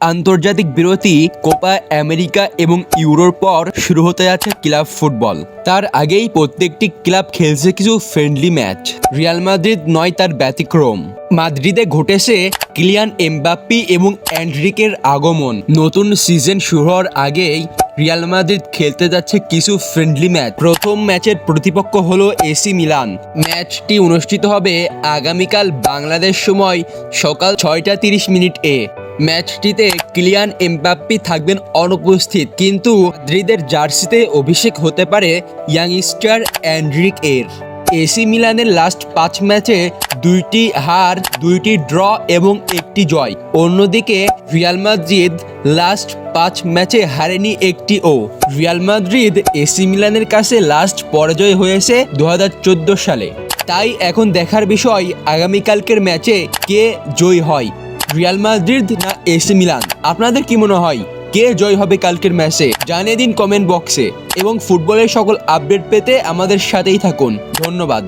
আন্তর্জাতিক বিরতি, Copa, America এবং ইউরোর পর শুরু হতে যাচ্ছে ক্লাব ফুটবল। তার আগেই প্রত্যেকটি ক্লাব খেলছে কিছু ফ্রেন্ডলি ম্যাচ রিয়াল মাদ্রিদ নয় তার ব্যতিক্রম। মাদ্রিদে ঘটেছে কিলিয়ান এমবাপ্পি এবং অ্যান্ড্রিকের আগমন। নতুন সিজন শুরু হওয়ার আগেই রিয়াল মাদ্রিদ খেলতে যাচ্ছে কিছু ফ্রেন্ডলি ম্যাচ প্রথম ম্যাচের প্রতিপক্ষ হলো এসি মিলান। ম্যাচটি অনুষ্ঠিত হবে আগামীকাল বাংলাদেশ সময় সকাল ছয়টা তিরিশ মিনিট এ। ম্যাচটিতে ক্লিয়ান এমবাপ্পি থাকবেন অনুপস্থিত, কিন্তু মাদ্রিদের জার্সিতে অভিষেক হতে পারে ইয়াংস্টার অ্যান্ড্রিক এর। এসি মিলানের লাস্ট পাঁচ ম্যাচে দুইটি হার, দুইটি ড্র এবং একটি জয়। অন্যদিকে রিয়াল মাদ্রিদ লাস্ট পাঁচ ম্যাচে হারেনি একটি ও রিয়াল মাদ্রিদ এসি মিলানের কাছে লাস্ট পরাজয় হয়েছে দু হাজার চোদ্দ সালে। তাই এখন দেখার বিষয় আগামীকালকের ম্যাচে কে জয়ী হয়। রিয়াল মাদ্রিদ না এসি মিলান? আপনাদের কি মনে হয়, কে জয় হবে কালকের ম্যাচে জানিয়ে দিন কমেন্ট বক্সে এবং ফুটবলের সকল আপডেট পেতে আমাদের সাথেই থাকুন। ধন্যবাদ।